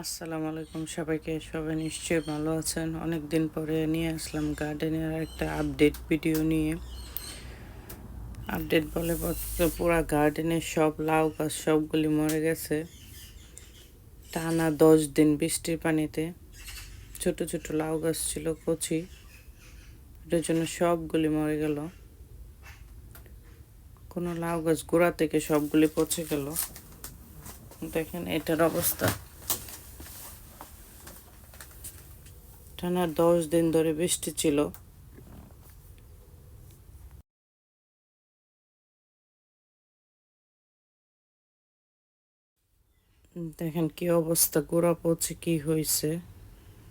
আসসালামু আলাইকুম সবাইকে, সবাই নিশ্চয়ই ভালো আছেন। অনেক দিন পরে নিয়ে আসলাম গার্ডেনের একটা আপডেট ভিডিও নিয়ে। আপডেট বলে পুরা গার্ডেনের সব লাউ গাছ সবগুলি মরে গেছে। টানা দশ দিন বৃষ্টির পানিতে। ছোট ছোট লাউ গাছ ছিল, কচি। এটার জন্য সবগুলি মরে গেল। কোনো লাউ গাছ গোড়া থেকে সবগুলি পচে গেল। দেখেন এটার অবস্থা। টানা দশ দিন ধরে বৃষ্টি ছিল। দেখেন কি অবস্থা, গোড়া পচে কি হয়েছে?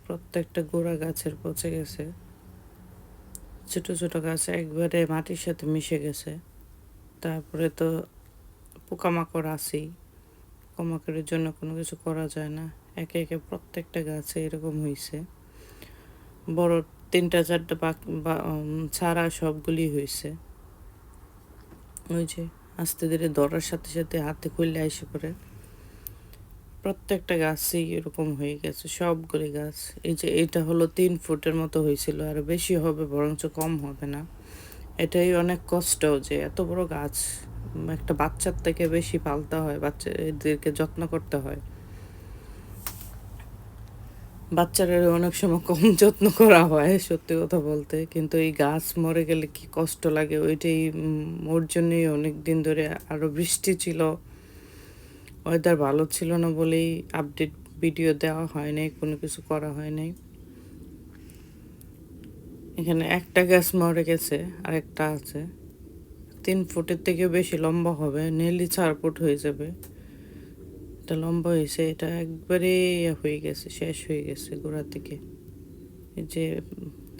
প্রত্যেকটা গোড়া গাছের পচে গেছে। ছোট ছোট গাছ একবারে মাটির সাথে মিশে গেছে। তারপরে তো পোকামাকড় আসেই পোকামাকড়ের জন্য কোনো কিছু করা যায় না। একে একে প্রত্যেকটা গাছে এরকম হয়েছে বড় তিনটা, চারটা ছাড়া সবগুলি হয়েছে ওই যে আস্তে ধীরে ধরার সাথে সাথে হাতে খুললে এসে পড়ে। প্রত্যেকটা গাছই এরকম হয়ে গেছে, সবগুলি গাছ। এই যে এটা হলো তিন ফুটের মতো হয়েছিল আর বেশি হবে, বরঞ্চ কম হবে না। এটাই অনেক কষ্ট যে এত বড় গাছ, একটা বাচ্চার থেকে বেশি পালতে হয় বাচ্চা এদেরকে যত্ন করতে হয়। বাচ্চারা অনেক সময় কম যত্ন করা হয়, সত্যি কথা বলতে। কিন্তু এই গাছ মরে গেলে কি কষ্ট লাগে ওইটাই ওর জন্যই অনেক দিন ধরে আরও বৃষ্টি ছিল। ওয়েদার ভালো ছিল না বলেই আপডেট ভিডিও দেওয়া হয় নাই, কোনো কিছু করা হয় নাই। এখানে একটা গাছ মরে গেছে আর একটা আছে। তিন ফুটের থেকে বেশি লম্বা হবে নেলি চার ফুট হয়ে যাবে। এটা লম্বা হয়েছে, এটা একবারে হয়ে গেছে, শেষ হয়ে গেছে গোড়া থেকে। যে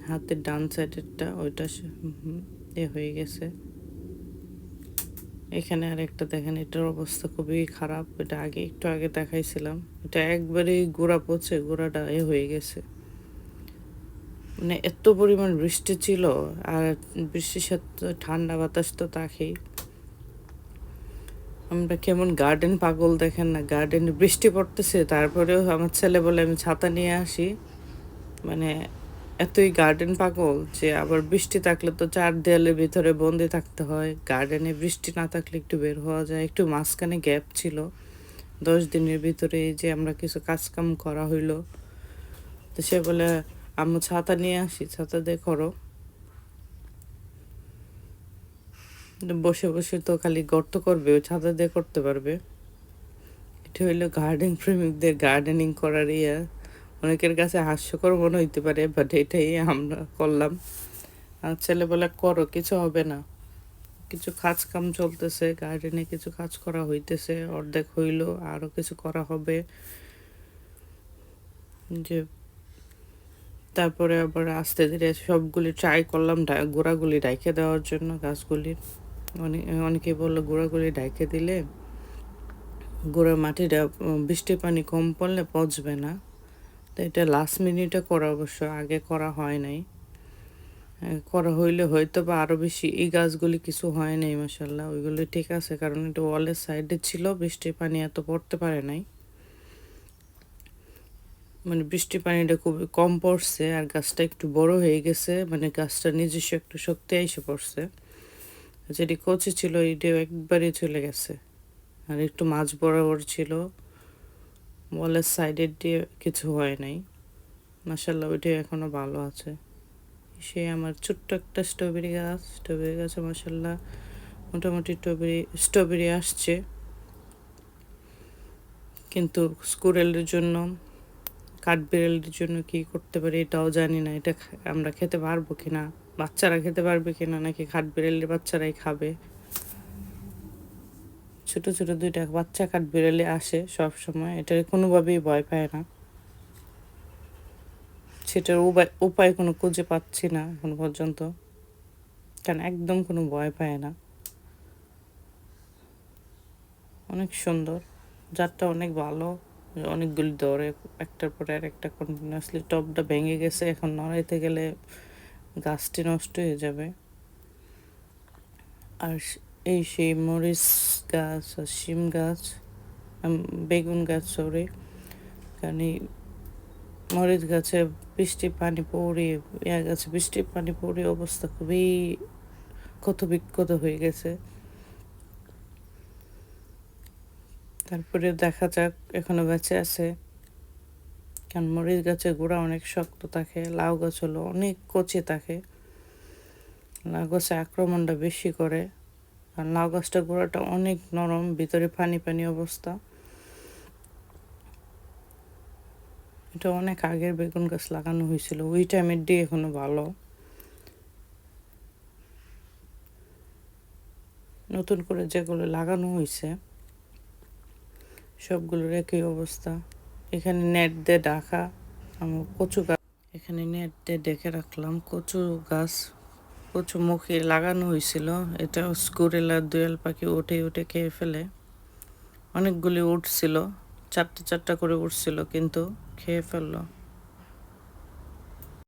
হাতের ডান সাইডেরটা ওইটা এ হয়ে গেছে। এখানে আর একটা দেখেন, এটার অবস্থা খুবই খারাপ, এটা আগে, একটু আগে দেখাইছিলাম। এটা একবারেই গোড়া পচে, গোড়াটা এ হয়ে গেছে। মানে এত পরিমাণ বৃষ্টি ছিল, আর বৃষ্টির সাথে ঠান্ডা বাতাস তো তাকেই আমরা কেমন গার্ডেন পাগল দেখেন না গার্ডেনে বৃষ্টি পড়তেছে, তারপরেও আমার ছেলে বলে আমি ছাতা নিয়ে আসি। মানে এতই গার্ডেন পাগল যে আবার বৃষ্টি থাকলে তো চার দেয়ালের ভিতরে বন্দি থাকতে হয়। গার্ডেনে বৃষ্টি না থাকলে একটু বের হওয়া যায়, একটু মাঝখানে গ্যাপ ছিল। দশ দিনের ভিতরে যে আমরা কিছু কাজকাম করা হইল। তো সে বলে আমি ছাতা নিয়ে আসি, ছাতা দিয়ে করো। বসে বসে তো খালি গর্ত করবে, ওই ছাদা দিয়ে করতে পারবে। এটা হইল গার্ডেন প্রেমিকদের গার্ডেনিং করার ইয়া। অনেকের কাছে হাস্যকর মনে হইতে পারে বাট এটাই আমরা করলাম। আর ছেলে বলে, করো, কিছু হবে না। কিছু কাজ কাম চলতেছে গার্ডেনে কিছু কাজ করা হইতেছে, অর্ধেক হইল আরও কিছু করা হবে। যে তারপরে আবার আস্তে ধীরে সবগুলি ট্রাই করলাম গোড়াগুলি রেখে দেওয়ার জন্য গাছগুলির অনেক অনেকে বলল গোড়াগুলি ডাইকে দিলে গোড়ার মাটিটা বৃষ্টির পানি কম পড়লে পচবে না। তো এটা লাস্ট মিনিটে করা অবশ্য, আগে করা হয় নাই। করা হইলে হয়তো বা আরও বেশি, এই গাছগুলি কিছু হয় নাই মাসাল্লাহ ওইগুলি ঠিক আছে, কারণ এটা ওয়ালের সাইডে ছিল বৃষ্টির পানি এত পড়তে পারে নাই। মানে বৃষ্টির পানিটা খুবই কম পড়ছে, আর গাছটা একটু বড় হয়ে গেছে মানে গাছটা নিজস্ব একটু শক্তি এসে পড়ছে। যেটি কচি ছিল, এটিও একবারই চলে গেছে। আর একটু মাছ বরাবর ছিল। বলের সাইডের দিয়ে কিছু হয় নাই। মাসাল্লাহ ওইটি এখনও ভালো আছে। সে আমার ছোট্ট একটা স্ট্রবেরি গাছ। স্ট্রবেরি গাছে মাসাল্লাহ মোটামুটি স্ট্রবেরি স্ট্রবেরি আসছে। কিন্তু স্কুরেলের জন্য কাঠবিড়ালের জন্য কি করতে পারি এটাও জানি না। এটা আমরা খেতে পারব কি না বাচ্চারা খেতে পারবে কিনা? নাকি খাট বিড়ালের বাচ্চারাই খাবে? ছোট ছোট দুইটা বাচ্চা কাঠ বিড়ালে আসে সব সময়। এটার কোনোভাবেই ভয় পায় না। সেটার উপায় উপায় কোনো খুঁজে পাচ্ছি না এখন পর্যন্ত। কারণ একদম কোনো ভয় পায় না। অনেক সুন্দর। যারটা অনেক ভালো। অনেকগুলি দৌড়ে একটার পরে আর একটা কন্টিনিউয়াসলি টপটা ভেঙে গেছে। এখন নড়াইতে গেলে গাছটি নষ্ট হয়ে যাবে। আর এই সেই মরিচ গাছ আর শিম গাছ বেগুন গাছ সরে কারণ এই মরিচ গাছে বৃষ্টি পানি পড়ে, ইয়া গাছে বৃষ্টির পানি পড়ে অবস্থা খুবই ক্ষত বিক্ষত হয়ে গেছে। তারপরে দেখা যাক, এখনও বেঁচে আছে। কারণ মরিচ গাছের গোড়া অনেক শক্ত থাকে, লাউ গাছ হলো অনেক কচি থাকে। লাউ গাছে আক্রমণটা বেশি করে, আর লাউ গাছটার গোড়াটা অনেক নরম, ভিতরে পানি পানি অবস্থা। এটা অনেক আগের বেগুন গাছ লাগানো হয়েছিল, ওই টাইমের দিয়ে এখনও ভালো। নতুন করে যেগুলো লাগানো হয়েছে, সবগুলোর একই অবস্থা। এখানে নেট দিয়ে ডাকা, আমার কচু গাছ এখানে নেট দিয়ে ডেকে রাখলাম। কচু গাছ, কচু মুখে লাগানো হয়েছিল। এটা স্কুরেলা দুয়াল পাখি উঠে উঠে খেয়ে ফেলে। অনেকগুলি উঠছিল, চারটে চারটা করে উঠছিল, কিন্তু খেয়ে ফেলল।